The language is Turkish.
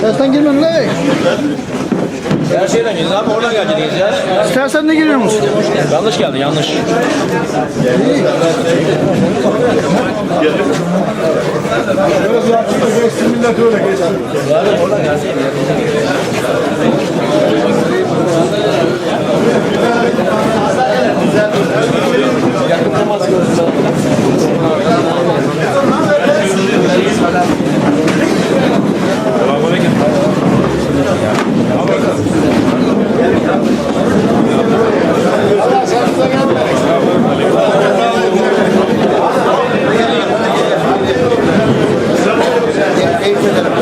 Tersten girmem lan. Her şeyden girdin abi oradan geldiniz ya. Tersten de giriyor musun? Yanlış geldin yanlış. Millet öyle geçsin. eğitim ederim.